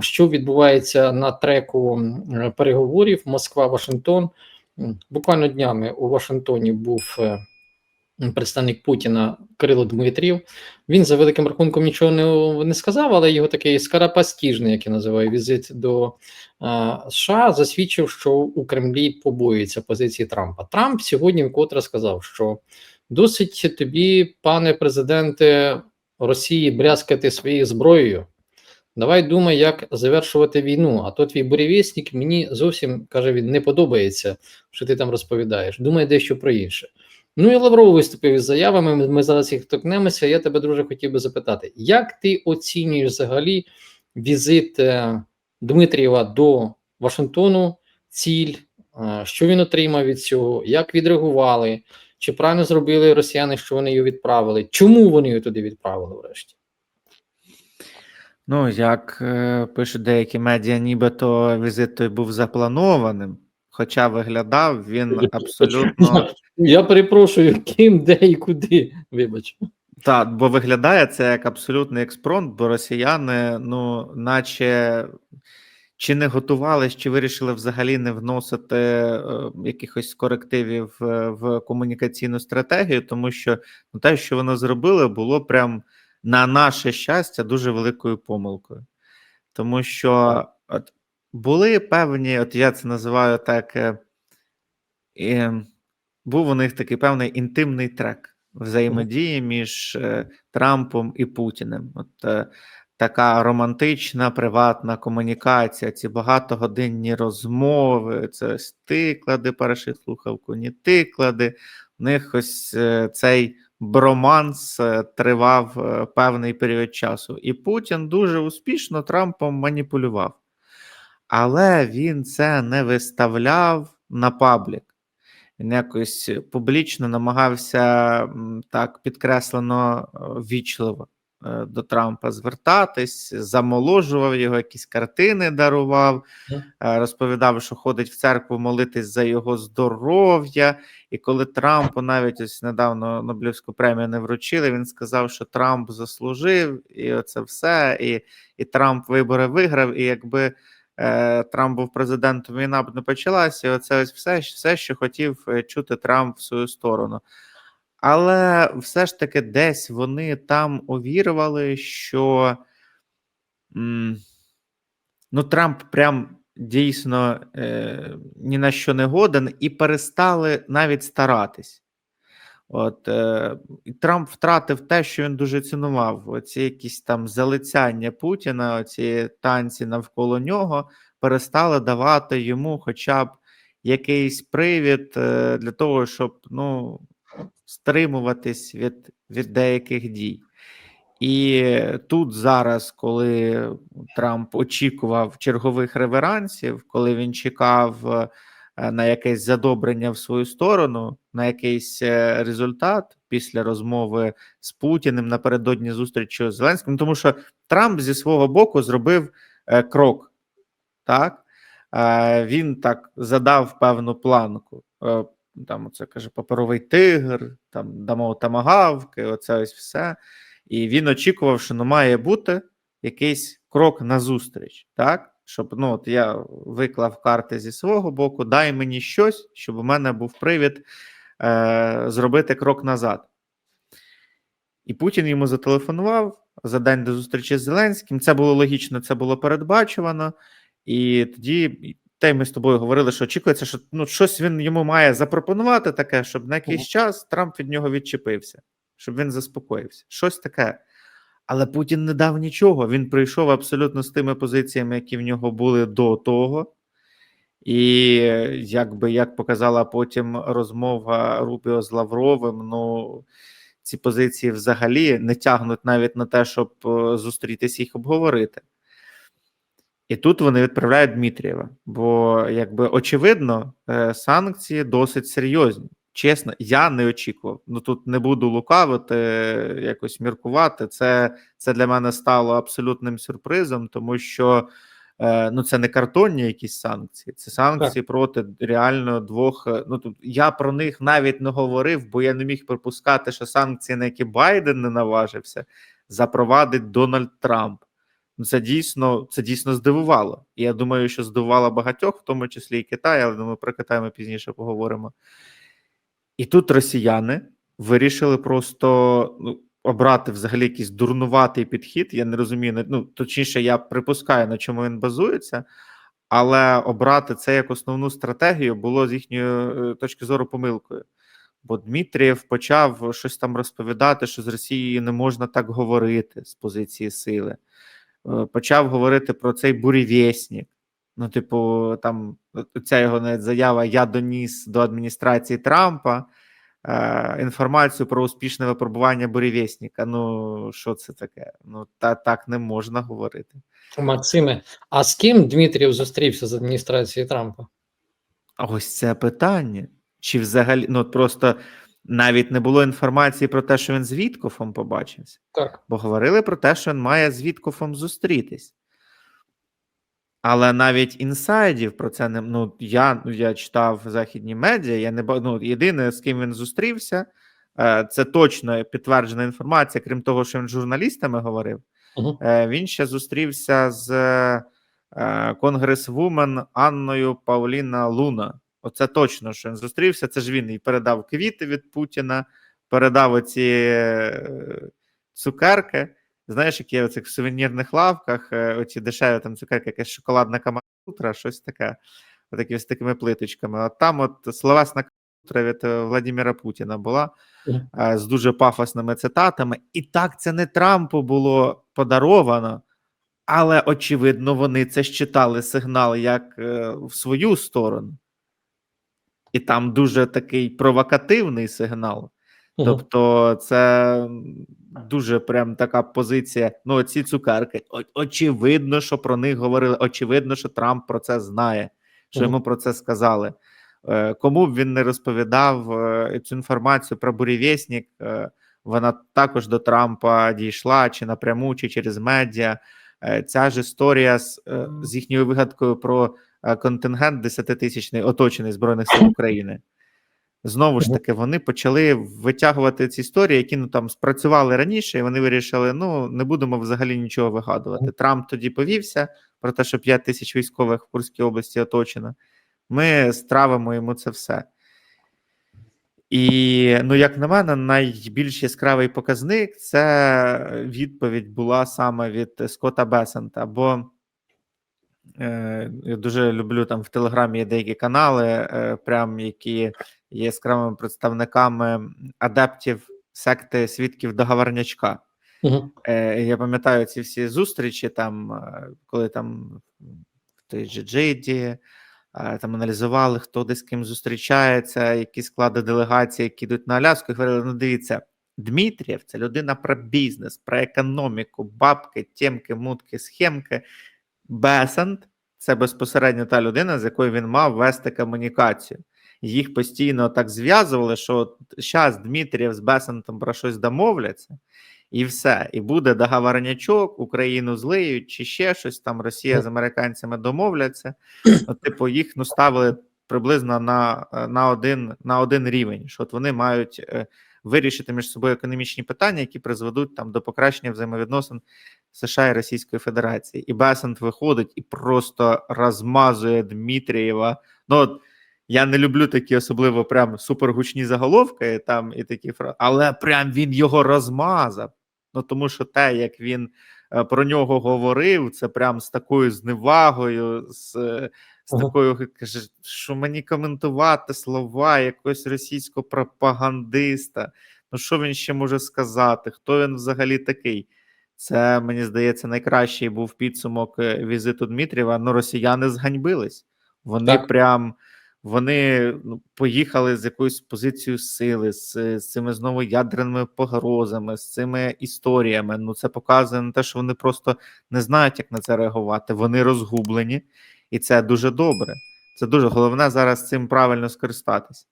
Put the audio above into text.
що відбувається на треку переговорів Москва-Вашингтон. Буквально днями у Вашингтоні був е, представник Путіна Кирило Дмитрів. Він за великим рахунком нічого не, не сказав, але його такий скарапастіжний, як я називаю, візит до е, США засвідчив, що у Кремлі побоюється позиції Трампа. Трамп сьогодні вкотре сказав, що досить тобі, пане президенте Росії, брязкати своєю зброєю. Давай думай, як завершувати війну. А то твій бурєвісник мені зовсім каже він не подобається, що ти там розповідаєш. Думай дещо про інше. Ну і Лавров виступив із заявами. Ми, зараз їх торкнемося. Я тебе друже хотів би запитати, як ти оцінюєш взагалі візит е, Дмитрієва до Вашингтону, ціль, е, що він отримав від цього, як відреагували, чи правильно зробили росіяни, що вони його відправили? Чому вони його туди відправили врешті? Ну, як е, пишуть деякі медіа, нібито візит той був запланованим, хоча виглядав він абсолютно. Я перепрошую, ким, де і куди. Вибач. Так, бо виглядає це як абсолютний експронт, бо росіяни, ну, наче чи не готувались, чи вирішили взагалі не вносити е, якихось корективів в, в комунікаційну стратегію, тому що ну, те, що вони зробили, було прям на наше щастя дуже великою помилкою. Тому що от, були певні, от я це називаю так, е, е, був у них такий певний інтимний трек взаємодії між е, Трампом і Путіним. От е, така романтична, приватна комунікація, ці багатогодинні розмови, це ось ти клади перший слухавку, ні ти клади. У них ось цей броманс е, тривав е, певний період часу. І Путін дуже успішно Трампом маніпулював. Але він це не виставляв на паблік. Він якось публічно намагався так підкреслено вічливо. е, до Трампа звертатись, замоложував його, якісь картини дарував, е, розповідав, що ходить в церкву молитись за його здоров'я. І коли Трампу навіть ось недавно Нобелівську премію не вручили, він сказав, що Трамп заслужив, і оце все. І, і Трамп вибори виграв. І якби е, Трамп був президентом, війна б не почалася. І оце ось все, все, що хотів е, чути Трамп в свою сторону. Але все ж таки десь вони там увірували, що ну, Трамп прям дійсно е, ні на що не годен, і перестали навіть старатись. От е, Трамп втратив те, що він дуже цінував. Оці якісь там залицяння Путіна, оці танці навколо нього перестали давати йому хоча б якийсь привід е, для того, щоб ну, стримуватись від, від деяких дій. І тут зараз, коли Трамп очікував чергових реверансів, коли він чекав е, на якесь задобрення в свою сторону, на якийсь е, результат після розмови з Путіним напередодні зустрічі з Зеленським, тому що Трамп зі свого боку зробив е, крок, так він так задав певну планку. Там це каже паперовий тигр, там дамо тамагавки, оце ось все. І він очікував, що ну, має бути якийсь крок назустріч, так? Щоб ну, от я виклав карти зі свого боку, дай мені щось, щоб у мене був привід е, зробити крок назад. І Путін йому зателефонував за день до зустрічі з Зеленським. Це було логічно, це було передбачувано. І тоді те ми з тобою говорили, що очікується, що ну, щось він йому має запропонувати таке, щоб на якийсь Мгм. час Трамп від нього відчепився, щоб він заспокоївся. Щось таке. Але Путін не дав нічого. Він прийшов абсолютно з тими позиціями, які в нього були до того. І якби як показала потім розмова Рубіо з Лавровим, ну ці позиції взагалі не тягнуть навіть на те, щоб е, зустрітися їх обговорити. І тут вони відправляють Дмитрієва, бо якби очевидно, е, санкції досить серйозні. Чесно, я не очікував. Ну тут не буду лукавити, якось міркувати. Це, це для мене стало абсолютним сюрпризом, тому що е, ну це не картонні якісь санкції, це санкції проти реально двох. е, Ну тут я про них навіть не говорив, бо я не міг припускати, що санкції, на які Байден не наважився, запровадить Дональд Трамп. Ну, Це дійсно, це дійсно здивувало. І я думаю, що здивувало багатьох, в тому числі і Китай, але думаю, про Китай ми пізніше поговоримо. І тут росіяни вирішили просто ну, обрати взагалі якийсь дурнуватий підхід. Я не розумію, ну точніше, я припускаю, на чому він базується, але обрати це як основну стратегію було з їхньої е, точки зору помилкою. Бо Дмитрієв почав щось там розповідати, що з Росією не можна так говорити з позиції сили. Е, Почав говорити про цей бурєвєснік. Ну, типу, там ця його навіть заява: Я доніс до адміністрації Трампа е, інформацію про успішне випробування бурєвєсника. Ну, що це таке? Ну, та так не можна говорити. Максиме, а з ким Дмитрів зустрівся з адміністрацією Трампа? А ось це питання. Чи взагалі ну просто навіть не було інформації про те, що він з Віткофом побачився, Так. бо говорили про те, що він має з Віткофом зустрітись. Але навіть інсайдів про це не ну я, ну, я читав західні медіа. Я не ну, єдине, з ким він зустрівся, е, це точно підтверджена інформація, крім того, що він з журналістами говорив. Угу. Він ще зустрівся з е, конгресвумен Анною Пауліна Луна. Оце точно, що він зустрівся. Це ж він і передав квіти від Путіна, передав оці е, цукерки. Знаєш, які в цих сувенірних лавках, е, оці дешеві там цукерки, якась шоколадна каматутра, щось таке, отакі з такими плиточками. От там от словесна каматутра від е, Владимира Путіна була з дуже пафосними цитатами. І так це не Трампу було подаровано, але очевидно, вони це считали сигнал як в свою сторону. І там дуже такий провокативний сигнал. Тобто, це дуже прям така позиція. Ну, ці цукерки. О- очевидно, що про них говорили. Очевидно, що Трамп про це знає, що йому про це сказали. Е, Кому б він не розповідав е, цю інформацію про бурєвєснік, е, вона також до Трампа дійшла чи напряму, чи через медіа. Е, Ця ж історія з, е, з їхньою вигадкою про контингент 10-тисячний, оточений Збройних сил України. Знову ж таки, вони почали витягувати ці історії, які ну там спрацювали раніше, і вони вирішили: ну не будемо взагалі нічого вигадувати. Трамп тоді повівся про те, що 5 тисяч військових в Курській області оточено. Ми стравимо йому це все. І, ну, як на мене, найбільш яскравий показник це відповідь була саме від Скотта Бесента. Бо я дуже люблю там в Телеграмі є деякі канали, е, прям які є яскравими представниками адептів секти свідків договорнячка. Угу. Е, я пам'ятаю ці всі зустрічі, там, е, коли там в той же Джиді е, там аналізували, хто де з ким зустрічається, які склади делегації, які йдуть на Аляску, і говорили: ну дивіться, Дмитрієв це людина про бізнес, про економіку, бабки, тємки, мутки, схемки. Бесент це безпосередньо та людина, з якою він мав вести комунікацію. Їх постійно так зв'язували, що зараз Дмитрієв з Бесентом про щось домовляться, і все. І буде договорнячок, Україну злиють, чи ще щось там. Росія з американцями домовляться. От, типу, їх ну, ставили приблизно на, на, один, на один рівень, що от вони мають е, вирішити між собою економічні питання, які призведуть там до покращення взаємовідносин США і Російської Федерації. І Бесент виходить і просто розмазує Дмитрієва. Ну, от, я не люблю такі особливо прям супергучні заголовки, там і такі фрази, але прям він його розмазав. Ну тому що те, як він е, про нього говорив, це прям з такою зневагою, з, е, з Ага. такою каже, що мені коментувати слова якогось російського пропагандиста. Ну що він ще може сказати? Хто він взагалі такий? Це мені здається найкращий був підсумок е, візиту Дмитрієва. Ну, росіяни зганьбились. Вони Так. прям вони ну, поїхали з якоюсь позицією сили, з, з цими знову ядерними погрозами, з цими історіями. Ну, це показує на те, що вони просто не знають, як на це реагувати. Вони розгублені, і це дуже добре. Це дуже головне зараз цим правильно скористатись.